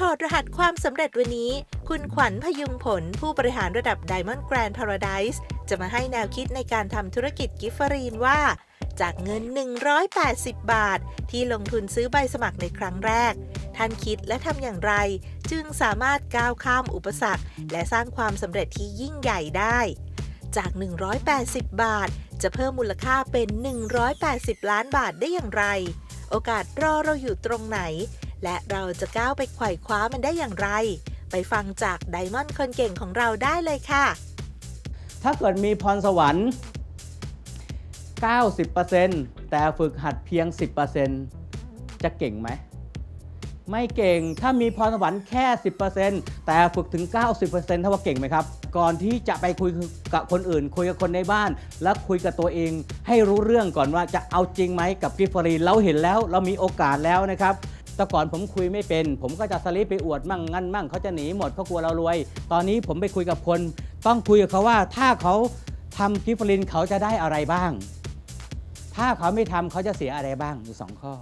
ถอดรหัสความสำเร็จวันนี้ คุณขวัญพยุงผลผู้บริหารระดับ Diamond Grand Paradise จะมาให้แนวคิดในการทำธุรกิจกิฟฟรีนว่า จากเงิน 180 บาท ที่ลงทุนซื้อใบสมัครในครั้งแรก ท่านคิดและทำอย่างไร จึงสามารถก้าวข้ามอุปสรรค และสร้างความสำเร็จที่ยิ่งใหญ่ได้ จาก 180 บาท จะเพิ่มมูลค่าเป็น 180 ล้านบาทได้อย่างไร โอกาสรอเราอยู่ตรงไหน และเราจะก้าวไปไขว่คว้ามันได้อย่างไร ไปฟังจากไดมอนด์คนเก่งของเราได้เลยค่ะ ถ้าเกิดมีพรสวรรค์ 90%แต่ฝึกหัดเพียง 10%จะเก่งไหม ไม่เก่ง ถ้ามีพรสวรรค์แค่ 10%แต่ฝึกถึง 90%ถ้าว่าเก่งไหมครับ ก่อนที่จะไปคุยกับคนอื่น คุยกับคนในบ้าน แล้วคุยกับตัวเอง ให้รู้เรื่องก่อนว่าจะเอาจริงไหมกับกิฟฟรีเราเห็นแล้ว เรามีโอกาสแล้วนะครับ แต่ก่อนผมคุยไม่เป็น ผมก็จะสลิปไปอวดมั่งงั้นมั่งเขาจะหนีหมดเขากลัวเรารวย ตอนนี้ผมไปคุยกับคน ต้องคุยกับเขาว่าถ้าเขาทำกิฟต์ลินเขาจะได้อะไรบ้าง ถ้าเขาไม่ทำเขาจะเสียอะไรบ้างอยู่สองข้อ